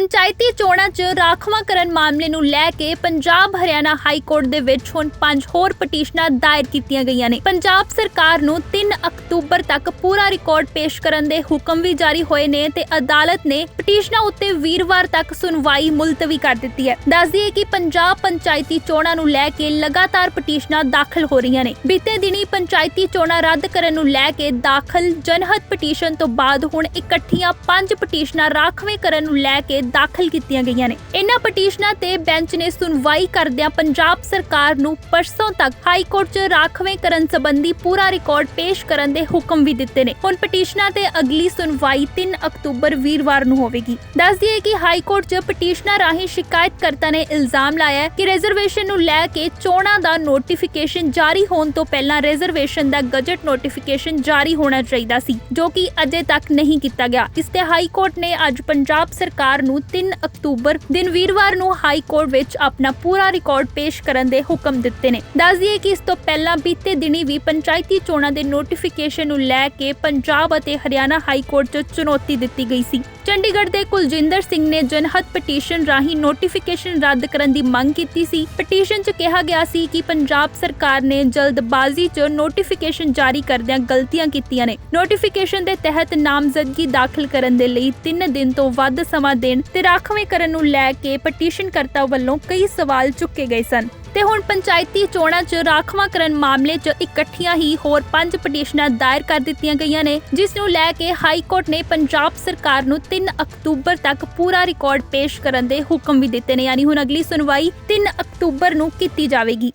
ਪੰਚਾਇਤੀ ਚੋਣਾਂ 'ਚ ਰਾਖਵਾਂਕਰਨ ਮਾਮਲੇ ਨੂੰ ਲੈ ਕੇ ਪੰਜਾਬ ਹਰਿਆਣਾ ਹਾਈ ਕੋਰਟ ਦੇ ਵਿੱਚ ਹੁਣ ਪੰਜ ਹੋਰ ਪਟੀਸ਼ਨਾਂ ਦਾਇਰ ਕੀਤੀਆਂ ਗਈਆਂ ਨੇ। ਪੰਜਾਬ ਸਰਕਾਰ ਨੂੰ 3 ਅਕਤੂਬਰ ਤੱਕ ਪੂਰਾ ਰਿਕਾਰਡ ਪੇਸ਼ ਕਰਨ ਦੇ ਹੁਕਮ ਵੀ ਜਾਰੀ ਹੋਏ ਨੇ ਤੇ ਅਦਾਲਤ ਨੇ ਪਟੀਸ਼ਨਾਂ ਉੱਤੇ ਵੀਰਵਾਰ ਤੱਕ ਸੁਣਵਾਈ ਮੁਲਤਵੀ ਕਰ ਦਿੱਤੀ ਹੈ। ਦੱਸ ਦਈਏ ਕਿ ਪੰਜਾਬ ਪੰਚਾਇਤੀ ਚੋਣਾਂ ਨੂੰ ਲੈ ਕੇ ਲਗਾਤਾਰ ਪਟੀਸ਼ਨਾਂ ਦਾਖਲ ਹੋ ਰਹੀਆਂ ਨੇ। ਬੀਤੇ ਦਿਨੀ ਪੰਚਾਇਤੀ ਚੋਣਾਂ ਰੱਦ ਕਰਨ ਨੂੰ ਲੈ ਕੇ ਦਾਖਲ ਜਨਹਿਤ ਪਟੀਸ਼ਨ ਤੋਂ ਬਾਅਦ ਹੁਣ ਇਕੱਠੀਆਂ ਪੰਜ ਪਟੀਸ਼ਨਾਂ ਰਾਖਵੇਂ ਕਰਨ ਨੂੰ ਲੈ ਕੇ ਦਾਖਲ ਕੀਤੀਆਂ ਗਈਆਂ ਨੇ। ਇਨ੍ਹਾਂ ਪਟੀਸ਼ਨਾਂ ਤੇ ਬੈਂਚ ਨੇ ਸੁਣਵਾਈ ਕਰਦਿਆਂ ਪੰਜਾਬ ਸਰਕਾਰ ਨੂੰ ਪਰਸੋਂ ਤੱਕ ਹਾਈ ਕੋਰਟ 'ਚ ਰਾਖਵੇਂ ਕਰਨ ਸੰਬੰਧੀ ਪੂਰਾ ਰਿਕਾਰਡ ਪੇਸ਼ ਕਰਨ ਦੇ ਹੁਕਮ ਵੀ ਦਿੱਤੇ ਨੇ। ਹੁਣ ਪਟੀਸ਼ਨਾਂ ਤੇ ਅਗਲੀ ਸੁਣਵਾਈ 3 ਅਕਤੂਬਰ ਵੀਰਵਾਰ ਨੂੰ ਹੋਵੇਗੀ। ਦੱਸ ਦਈਏ ਕਿ ਹਾਈ ਕੋਰਟ 'ਚ ਪਟੀਸ਼ਨਾਂ ਰਾਹੀਂ ਸ਼ਿਕਾਇਤਕਰਤਾ ਨੇ ਇਲਜ਼ਾਮ ਲਾਇਆ ਕਿ ਰਿਜ਼ਰਵੇਸ਼ਨ ਨੂੰ ਲੈ ਕੇ ਚੋਣਾਂ ਦਾ ਨੋਟੀਫਿਕੇਸ਼ਨ ਜਾਰੀ ਹੋਣ ਤੋਂ ਪਹਿਲਾਂ ਰਿਜ਼ਰਵੇਸ਼ਨ ਦਾ ਗਜਟ ਨੋਟੀਫਿਕੇਸ਼ਨ ਜਾਰੀ ਹੋਣਾ ਚਾਹੀਦਾ ਸੀ, ਜੋ ਕਿ ਅਜੇ ਤੱਕ ਨਹੀਂ ਕੀਤਾ ਗਿਆ। ਇਸ ਤੇ ਹਾਈ ਕੋਰਟ ਨੇ ਅੱਜ ਪੰਜਾਬ ਸਰਕਾਰ ਨੂੰ 3 ਅਕਤੂਬਰ ਦਿਨ ਵੀਰਵਾਰ ਨੂੰ ਹਾਈ ਕੋਰਟ ਵਿੱਚ ਆਪਣਾ ਪੂਰਾ ਰਿਕਾਰਡ ਪੇਸ਼ ਕਰਨ ਦੇ ਹੁਕਮ ਦਿੱਤੇ ਨੇ। ਦੱਸ ਦਈਏ ਕਿ ਇਸ ਤੋਂ ਪਹਿਲਾਂ ਬੀਤੇ ਦਿਨੀ ਵੀ ਪੰਚਾਇਤੀ ਚੋਣਾਂ ਦੇ ਨੋਟੀਫਿਕੇਸ਼ਨ ਨੂੰ ਲੈ ਕੇ ਪੰਜਾਬ ਅਤੇ ਹਰਿਆਣਾ ਹਾਈ ਕੋਰਟ 'ਚ ਚੁਣੌਤੀ ਦਿੱਤੀ ਗਈ ਸੀ। ਚੰਡੀਗੜ੍ਹ ਦੇ ਕੁਲਜਿੰਦਰ ਸਿੰਘ ਨੇ ਜਨਹਤ ਪਟੀਸ਼ਨ ਰਾਹੀਂ ਨੋਟੀਫਿਕੇਸ਼ਨ ਰੱਦ ਕਰਨ ਦੀ ਮੰਗ ਕੀਤੀ ਸੀ। ਪਟੀਸ਼ਨ 'ਚ ਕਿਹਾ ਗਿਆ ਸੀ ਕਿ ਪੰਜਾਬ ਸਰਕਾਰ ਨੇ ਜਲਦਬਾਜ਼ੀ 'ਚ ਨੋਟੀਫਿਕੇਸ਼ਨ ਜਾਰੀ ਕਰਦਿਆਂ ਗਲਤੀਆਂ ਕੀਤੀਆਂ ਨੇ। ਨੋਟੀਫਿਕੇਸ਼ਨ ਦੇ ਤਹਿਤ ਨਾਮਜ਼ਦਗੀ ਦਾਖਲ ਕਰਨ ਦੇ ਲਈ 3 ਦਿਨ ਤੋਂ ਵੱਧ ਸਮਾਂ ਦੇਣ ਤੇ ਰਾਖਵੇਂ ਕਰਨ ਨੂੰ ਲੈ ਕੇ ਪਟੀਸ਼ਨ ਕਰਤਾ ਵੱਲੋਂ ਕਈ ਸਵਾਲ ਚੁੱਕੇ ਗਏ ਸਨ। ਤੇ ਹੁਣ ਪੰਚਾਇਤੀ ਚੋਣਾਂ 'ਚ ਰਾਖਵਾਂ ਕਰਨ ਮਾਮਲੇ 'ਚ ਇਕੱਠੀਆਂ ਹੀ ਹੋਰ ਪੰਜ ਪਟੀਸ਼ਨਾਂ ਦਾਇਰ ਕਰ ਦਿੱਤੀਆਂ ਗਈਆਂ ਨੇ, ਜਿਸ ਨੂੰ ਲੈ ਕੇ ਹਾਈ ਕੋਰਟ ਨੇ ਪੰਜਾਬ ਸਰਕਾਰ ਨੂੰ 3 ਅਕਤੂਬਰ ਤੱਕ ਪੂਰਾ ਰਿਕਾਰਡ ਪੇਸ਼ ਕਰਨ ਦੇ ਹੁਕਮ ਵੀ ਦਿੱਤੇ ਨੇ। ਯਾਨੀ ਹੁਣ ਅਗਲੀ ਸੁਣਵਾਈ 3 ਅਕਤੂਬਰ ਨੂੰ ਕੀਤੀ ਜਾਵੇਗੀ।